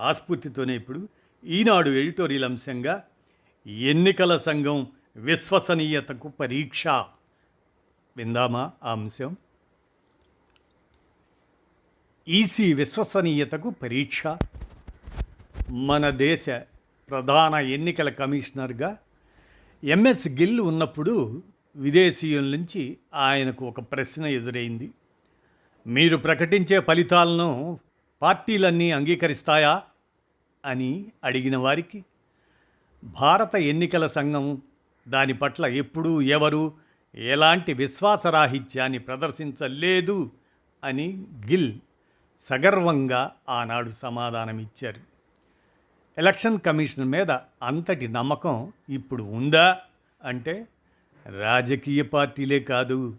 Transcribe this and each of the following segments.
ఆస్ఫూర్తితోనే ఇప్పుడు ఈనాడు ఎడిటోరియల్ అంశంగా ఎన్నికల సంఘం విశ్వసనీయతకు పరీక్ష. విందామా ఆ అంశం? ఈసీ విశ్వసనీయతకు పరీక్ష. మన దేశ ప్రధాన ఎన్నికల కమిషనర్గా ఎంఎస్ గిల్ ఉన్నప్పుడు విదేశీయుల నుంచి ఆయనకు ఒక ప్రశ్న ఎదురైంది. మీరు ప్రకటించే ఫలితాలను పార్టీలన్నీ అంగీకరిస్తాయా? అని అడిగిన వారికి భారత ఎన్నికల సంఘం దాని పట్ల ఎప్పుడూ ఎవరు ఎలాంటి విశ్వాసరాహిత్యాన్ని ప్రదర్శించలేదు అని గిల్ సగర్వంగా ఆనాడు సమాధానమిచ్చారు. ఎలక్షన్ కమిషన్ మీద అంతటి నమ్మకం ఇప్పుడు ఉందా అంటే రాజకీయ పార్టీలే కాదు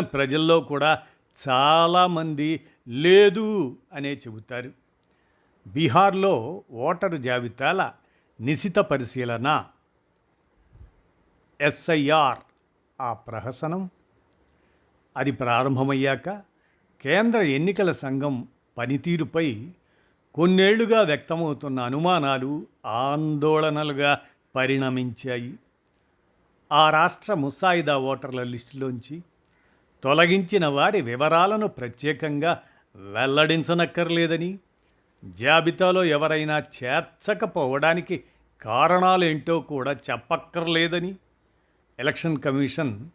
ప్రజల్లో కూడా చాలామంది లేదు అనే చెబుతారు. బీహార్లో ఓటరు జాబితాల నిశిత పరిశీలన. ఎస్ఐఆర్ ఆ ప్రహసనం. అది ప్రారంభమయ్యాక కేంద్ర ఎన్నికల సంఘం పనితీరుపై కొన్నేళ్ళుగా వ్యక్తమవుతున్న అనుమానాలు ఆందోళనలుగా పరిణమించాయి. ఆ రాష్ట్ర ముసాయిదా ఓటర్ల లిస్టులోంచి తొలగించిన వారి వివరాలను ప్రత్యేకంగా వెల్లడించనక్కర్లేదని జాబితాలో ఎవరైనా చేర్చకపోవడానికి కారణాలేంటో కూడా చెప్పక్కర్లేదని ఎలక్షన్ కమిషన్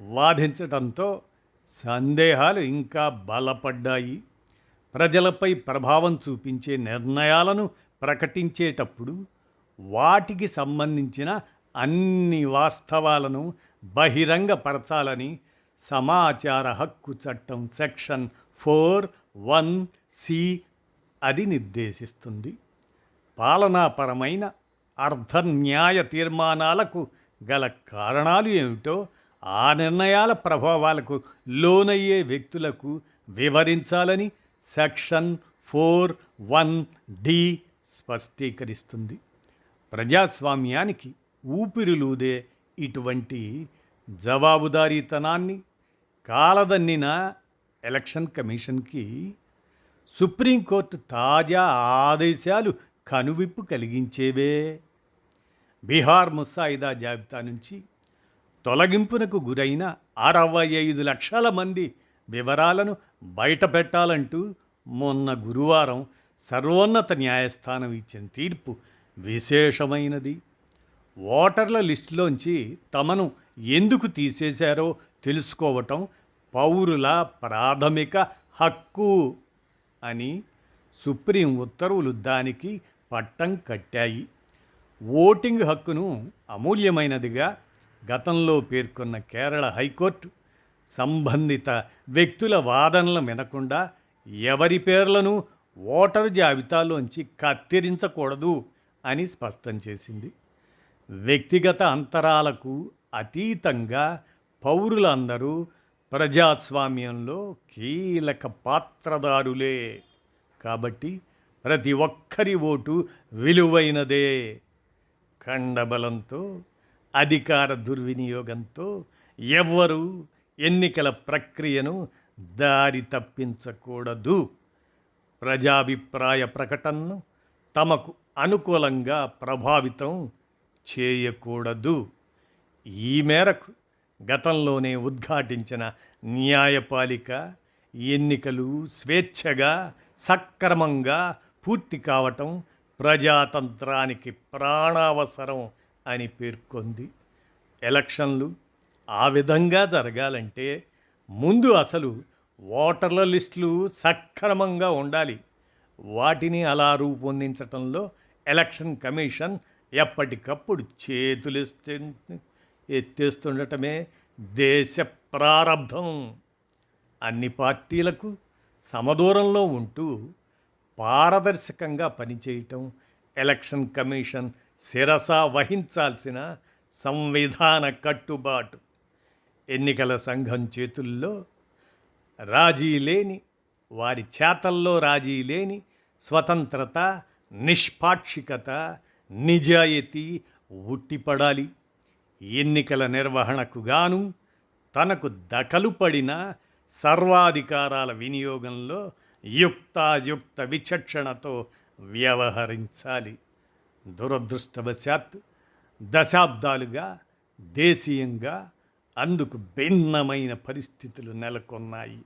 వాదించడంతో సందేహాలు ఇంకా బలపడ్డాయి. ప్రజలపై ప్రభావం చూపించే నిర్ణయాలను ప్రకటించేటప్పుడు వాటికి సంబంధించిన అన్ని వాస్తవాలను బహిరంగపరచాలని సమాచార హక్కు చట్టం సెక్షన్ ఫోర్ వన్ సి అది నిర్దేశిస్తుంది. పాలనాపరమైన అర్ధన్యాయ తీర్మానాలకు గల కారణాలు ఏమిటో ఆ నిర్ణయాల ప్రభావాలకు లోనయ్యే వ్యక్తులకు వివరించాలని సెక్షన్ ఫోర్ వన్ డి స్పష్టీకరిస్తుంది. ప్రజాస్వామ్యానికి ఊపిరిలూదే ఇటువంటి జవాబుదారీతనాన్ని కాలదన్నిన ఎలక్షన్ కమిషన్కి సుప్రీంకోర్టు తాజా ఆదేశాలు కనువిప్పు కలిగించేవే. బీహార్ ముసాయిదా జాబితా నుంచి తొలగింపునకు గురైన అరవై ఐదు లక్షల మంది వివరాలను బయటపెట్టాలంటూ మొన్న గురువారం సర్వోన్నత న్యాయస్థానం ఇచ్చిన తీర్పు విశేషమైనది. ఓటర్ల లిస్టులోంచి తమను ఎందుకు తీసేశారో తెలుసుకోవటం పౌరుల ప్రాథమిక హక్కు. అని సుప్రీం ఉత్తర్వులు దానికి పట్టం కట్టాయి. ఓటింగ్ హక్కును అమూల్యమైనదిగా గతంలో పేర్కొన్న కేరళ హైకోర్టు సంబంధిత వ్యక్తుల వాదనలు వినకుండా ఎవరి పేర్లను ఓటరు జాబితాలోంచి కత్తిరించకూడదు అని స్పష్టం చేసింది. వ్యక్తిగత అంతరాలకు అతీతంగా పౌరులందరూ ప్రజాస్వామ్యంలో కీలక పాత్రదారులే. కాబట్టి ప్రతి ఒక్కరి ఓటు విలువైనదే. ఖండబలంతో అధికార దుర్వినియోగంతో ఎవ్వరూ ఎన్నికల ప్రక్రియను దారి తప్పించకూడదు. ప్రజాభిప్రాయ ప్రకటనను తమకు అనుకూలంగా ప్రభావితం చేయకూడదు. ఈ మేరకు గతంలోనే ఉద్ఘాటించిన న్యాయపాలిక ఎన్నికలు స్వేచ్ఛగా సక్రమంగా పూర్తి కావటం ప్రజాతంత్రానికి ప్రాణావసరం అని పేర్కొంది. ఎలక్షన్లు ఆ విధంగా జరగాలంటే ముందు అసలు ఓటర్ల లిస్టులు సక్రమంగా ఉండాలి. వాటిని అలా రూపొందించటంలో ఎలక్షన్ కమిషన్ ఎప్పటికప్పుడు చేతులెస్తే ఎత్తేస్తుండటమే దేశ ప్రారంధం అన్ని పార్టీలకు సమదూరంలో ఉంటూ పారదర్శకంగా పనిచేయటం ఎలక్షన్ కమిషన్ శిరస వహించాల్సిన సంవిధాన కట్టుబాటు. ఎన్నికల సంఘం చేతుల్లో రాజీ లేని వారి చేతల్లో రాజీ లేని స్వతంత్రత నిష్పాక్షికత నిజాయితీ ఉట్టిపడాలి. ఎన్నికల నిర్వహణకు గాను తనకు దఖలు పడిన సర్వాధికారాల వినియోగంలో యుక్తాయుక్త విచక్షణతో వ్యవహరించాలి. దురదృష్టవశాత్తు దశాబ్దాలుగా దేశీయంగా అందుకు భిన్నమైన పరిస్థితులు నెలకొన్నాయి.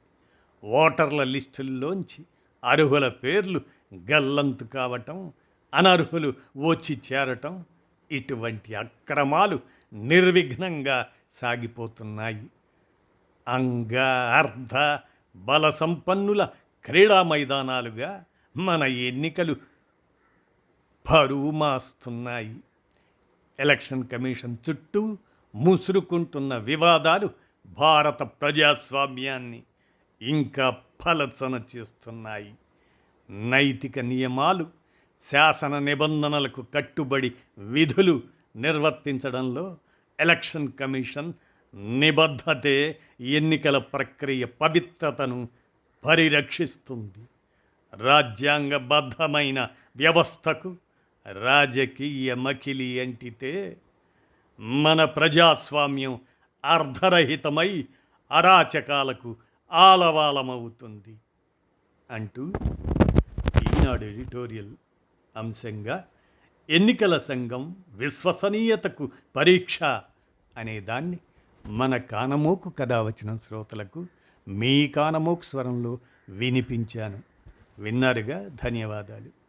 ఓటర్ల లిస్టుల్లోంచి అర్హుల పేర్లు గల్లంతు కావటం అనర్హులు వచ్చి చేరటం ఇటువంటి అక్రమాలు నిర్విఘ్నంగా సాగిపోతున్నాయి. అంగ అర్ధ బల సంపన్నుల క్రీడా మైదానాలుగా మన ఎన్నికలు పరువుమాస్తున్నాయి ఎలక్షన్ కమిషన్ చుట్టూ ముసురుకుంటున్న వివాదాలు భారత ప్రజాస్వామ్యాన్ని ఇంకా ఫలచన చేస్తున్నాయి. నైతిక నియమాలు శాసన నిబంధనలకు కట్టుబడి విధులు నిర్వర్తించడంలో ఎలక్షన్ కమిషన్ నిబద్ధతే ఎన్నికల ప్రక్రియ పవిత్రతను పరిరక్షిస్తుంది. రాజ్యాంగబద్ధమైన వ్యవస్థకు రాజకీయ మకిలి అంటితే మన ప్రజాస్వామ్యం అర్ధరహితమై అరాచకాలకు ఆలవాలమవుతుంది. అంటూ ఈనాడు ఎడిటోరియల్ అంశంగా ఎన్నికల సంఘం విశ్వసనీయతకు పరీక్ష అనేదాన్ని మన కానమోకు కథ వచ్చిన శ్రోతలకు మీ కానమోకు స్వరంలో వినిపించాను. విన్నారుగా? ధన్యవాదాలు.